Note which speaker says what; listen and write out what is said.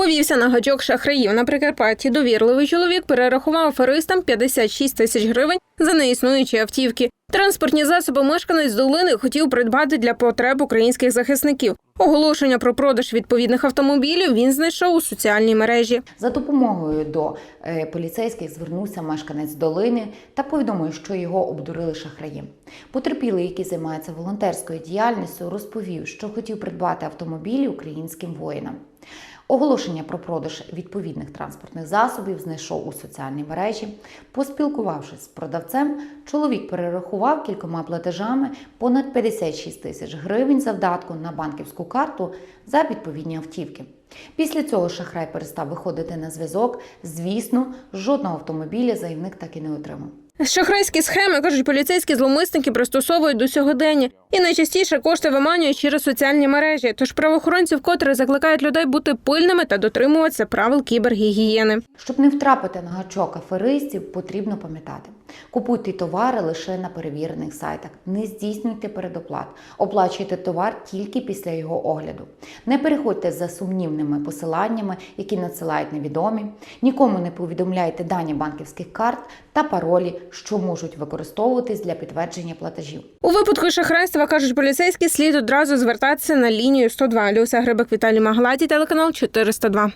Speaker 1: Повівся на гачок шахраїв на Прикарпатті. Довірливий чоловік перерахував аферистам 56 тисяч гривень за неіснуючі автівки. Транспортні засоби мешканець долини хотів придбати для потреб українських захисників. Оголошення про продаж відповідних автомобілів він знайшов у соціальній мережі.
Speaker 2: За допомогою до е, поліцейських звернувся мешканець долини та повідомив, що його обдурили шахраї. Потерпілий, який займається волонтерською діяльністю, розповів, що хотів придбати автомобілі українським воїнам. Оголошення про продаж відповідних транспортних засобів знайшов у соціальній мережі. Поспілкувавшись з продавцем, чоловік перерахував кількома платежами понад 56 тисяч гривень завдатку на банківську карту за відповідні автівки. Після цього шахрай перестав виходити на зв'язок. Звісно, жодного автомобіля заявник так і не отримав.
Speaker 1: Шахрайські схеми кажуть, поліцейські зловмисники пристосовують до сьогодення і найчастіше кошти виманюють через соціальні мережі. Тож правоохоронці вкотре закликають людей бути пильними та дотримуватися правил кібергігієни.
Speaker 2: Щоб не втрапити на гачок аферистів, потрібно пам'ятати: купуйте товари лише на перевірених сайтах, не здійснюйте передоплат, оплачуйте товар тільки після його огляду. Не переходьте за сумнівними посиланнями, які надсилають невідомі. Нікому не повідомляйте дані банківських карт та паролі, що можуть використовуватись для підтвердження платежів.
Speaker 1: У випадку шахрайства кажуть поліцейські, слід одразу звертатися на лінію 102. Люся Грибик Віталій Магладі, телеканал 402.